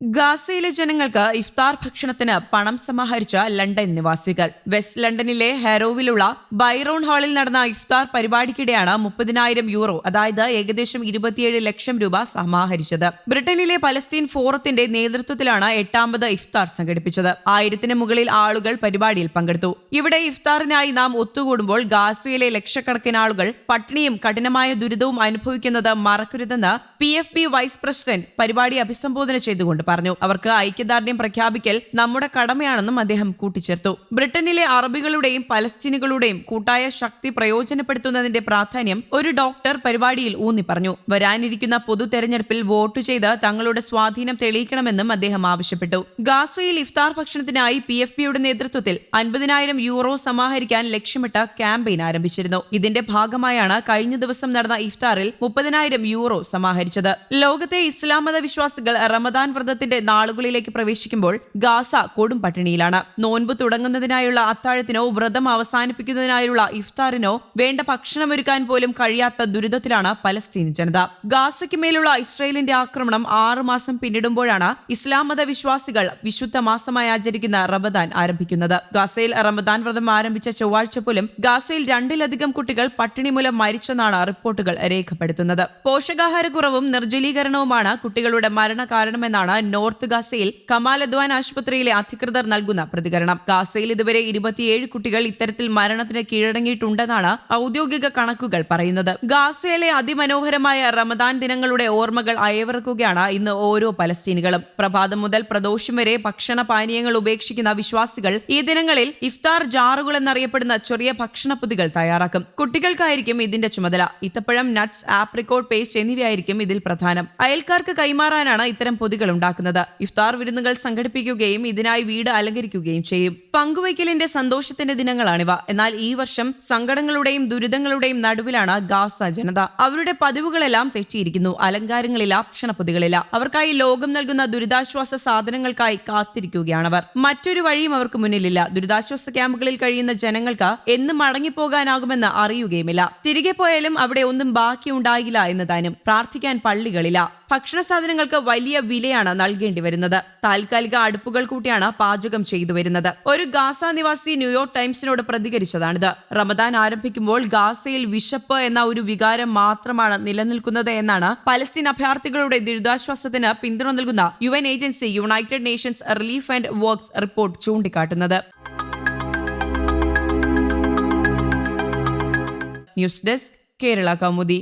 ഗാസയിലെ ജനങ്ങൾക്ക് ഇഫ്താർ ഭക്ഷണത്തിന് പണം സമാഹരിച്ച ലണ്ടൻ നിവാസികൾ. വെസ്റ്റ് ലണ്ടനിലെ ഹെറോവിലുള്ള ബൈറോൺ ഹാളിൽ നടന്ന ഇഫ്താർ പരിപാടിക്കിടെയാണ് മുപ്പതിനായിരം യൂറോ അതായത് ഏകദേശം ഇരുപത്തിയേഴ് ലക്ഷം രൂപ സമാഹരിച്ചത്. ബ്രിട്ടനിലെ പലസ്തീൻ ഫോറത്തിന്റെ നേതൃത്വത്തിലാണ് എട്ടാമത് ഇഫ്താർ സംഘടിപ്പിച്ചത്. ആയിരത്തിന് മുകളിൽ ആളുകൾ പരിപാടിയിൽ പങ്കെടുത്തു. ഇവിടെ ഇഫ്താറിനായി നാം ഒത്തുകൂടുമ്പോൾ ഗാസയിലെ ലക്ഷക്കണക്കിന് ആളുകൾ പട്ടിണിയും കഠിനമായ ദുരിതവും അനുഭവിക്കുന്നത് മറക്കരുതെന്ന് പി വൈസ് പ്രസിഡന്റ് പരിപാടി അഭിസംബോധന ചെയ്തുകൊണ്ട് പറഞ്ഞു. അവർക്ക് ഐക്യദാർഢ്യം പ്രഖ്യാപിക്കൽ നമ്മുടെ കടമയാണെന്നും അദ്ദേഹം കൂട്ടിച്ചേർത്തു. ബ്രിട്ടനിലെ അറബികളുടെയും പലസ്തീനുകളുടെയും കൂട്ടായ ശക്തി പ്രയോജനപ്പെടുത്തുന്നതിന്റെ പ്രാധാന്യം ഒരു ഡോക്ടർ പരിപാടിയിൽ ഊന്നി പറഞ്ഞു. വരാനിരിക്കുന്ന പൊതു തെരഞ്ഞെടുപ്പിൽ വോട്ട് ചെയ്ത് തങ്ങളുടെ സ്വാധീനം തെളിയിക്കണമെന്നും അദ്ദേഹം ആവശ്യപ്പെട്ടു. ഗാസയിൽ ഇഫ്താർ ഭക്ഷണത്തിനായി പി എഫ് പിയുടെ നേതൃത്വത്തിൽ അൻപതിനായിരം യൂറോ സമാഹരിക്കാൻ ലക്ഷ്യമിട്ട ക്യാമ്പയിൻ ആരംഭിച്ചിരുന്നു. ഇതിന്റെ ഭാഗമായാണ് കഴിഞ്ഞ ദിവസം നടന്ന ഇഫ്താറിൽ മുപ്പതിനായിരം യൂറോ സമാഹരിച്ചത്. ലോകത്തെ ഇസ്ലാം മത വിശ്വാസികൾ റമദാൻ വ്രതത്തിന്റെ നാളുകളിലേക്ക് പ്രവേശിക്കുമ്പോൾ ഗാസ കൊടും പട്ടിണിയിലാണ്. നോൻപ് തുടങ്ങുന്നതിനായുള്ള അത്താഴത്തിനോ വ്രതം അവസാനിപ്പിക്കുന്നതിനായുള്ള ഇഫ്താറിനോ വേണ്ട ഭക്ഷണമൊരുക്കാൻ പോലും കഴിയാത്ത ദുരിതത്തിലാണ് പലസ്തീൻ ജനത. ഗാസയ്ക്ക് മേലുള്ള ഇസ്രയേലിന്റെ ആക്രമണം ആറു മാസം പിന്നിടുമ്പോഴാണ് ഇസ്ലാം മത വിശ്വാസികൾ വിശുദ്ധ മാസമായി ആചരിക്കുന്ന റമദാൻ ആരംഭിക്കുന്നത്. ഗാസയിൽ റമദാൻ വ്രതം ആരംഭിച്ച ചൊവ്വാഴ്ച പോലും ഗാസയിൽ രണ്ടിലധികം കുട്ടികൾ പട്ടിണി മൂലം മരിച്ചെന്നാണ് റിപ്പോർട്ടുകൾ രേഖപ്പെടുത്തുന്നത്. പോഷകാഹാരക്കുറവും നിർജലീകരണവുമാണ് കുട്ടികളുടെ മരണ കാരണമെന്നാണ് നോർത്ത് ഗാസയിൽ കമാൽ അദ്വാൻ ആശുപത്രിയിലെ അധികൃതർ നൽകുന്ന പ്രതികരണം. ഗാസയിൽ ഇതുവരെ ഇരുപത്തിയേഴ് കുട്ടികൾ ഇത്തരത്തിൽ മരണത്തിന് കീഴടങ്ങിയിട്ടുണ്ടെന്നാണ് ഔദ്യോഗിക കണക്കുകൾ പറയുന്നത്. ഗാസയിലെ അതിമനോഹരമായ റമദാൻ ദിനങ്ങളുടെ ഓർമ്മകൾ അയവിറക്കുകയാണ് ഇന്ന് ഓരോ പലസ്തീനികളും. പ്രഭാതം മുതൽ പ്രദോഷം വരെ ഭക്ഷണ പാനീയങ്ങൾ ഉപേക്ഷിക്കുന്ന വിശ്വാസികൾ ഈ ദിനങ്ങളിൽ ഇഫ്താർ ജാറുകൾ എന്നറിയപ്പെടുന്ന ചെറിയ ഭക്ഷണപ്പൊതികൾ തയ്യാറാക്കും. കുട്ടികൾക്കായിരിക്കും ഇതിന്റെ ചുമതല. ഇത്തപ്പഴം നട്ട്സ് ആപ്രിക്കോട്ട് പേസ്റ്റ് എന്നിവയായിരിക്കും ഇതിൽ പ്രധാനം. അയൽക്കാർക്ക് കൈമാറാനാണ് ഇത്തരം പൊതികൾ ഉണ്ടാക്കുന്നത്. ഇഫ്താർ വിരുന്നുകൾ സംഘടിപ്പിക്കുകയും ഇതിനായി വീട് അലങ്കരിക്കുകയും ചെയ്യും. പങ്കുവയ്ക്കലിന്റെ സന്തോഷത്തിന്റെ ദിനങ്ങളാണിവ. എന്നാൽ ഈ വർഷം സങ്കടങ്ങളുടെയും ദുരിതങ്ങളുടെയും നടുവിലാണ് ഗാസ ജനത. അവരുടെ പതിവുകളെല്ലാം തെറ്റിയിരിക്കുന്നു. അലങ്കാരങ്ങളില്ല ഭക്ഷണപ്പൊതികളില്ല അവർക്കായി ലോകം നൽകുന്ന ദുരിതാശ്വാസ സാധനങ്ങൾക്കായി കാത്തിരിക്കുകയാണവർ മറ്റൊരു വഴിയും അവർക്ക് മുന്നിലില്ല. ദുരിതാശ്വാസ ക്യാമ്പുകളിൽ കഴിയുന്ന ജനങ്ങൾക്ക് എന്ന് മടങ്ങിപ്പോകാനാകുമെന്ന് അറിയുകയുമില്ല. തിരികെ പോയാലും അവിടെ ഒന്നും ബാക്കിയുണ്ടായില്ല എന്നതാനും പ്രാർത്ഥിക്കാൻ പള്ളികളില്ല ഭക്ഷണ സാധനങ്ങൾക്ക് വലിയ വിലയാണ് നൽകേണ്ടി വരുന്നത് താൽക്കാലിക അടുപ്പുകൾ കൂട്ടിയാണ് പാചകം ചെയ്തു വരുന്നത്. ഒരു ഗാസ നിവാസി ന്യൂയോർക്ക് ടൈംസിനോട് പ്രതികരിച്ചതാണിത്. റമദാൻ ആരംഭിക്കുമ്പോൾ ഗാസയിൽ വിശപ്പ് എന്ന ഒരു വികാരം മാത്രമാണ് നിലനിൽക്കുന്നത് എന്നാണ് പലസ്തീൻ അഭയാർത്ഥികളുടെ ദുരിതാശ്വാസത്തിന് പിന്തുണ നൽകുന്ന U N agency United Nations Relief and Works report ചൂണ്ടിക്കാട്ടുന്നത്. News desk Kerala Kaumudi.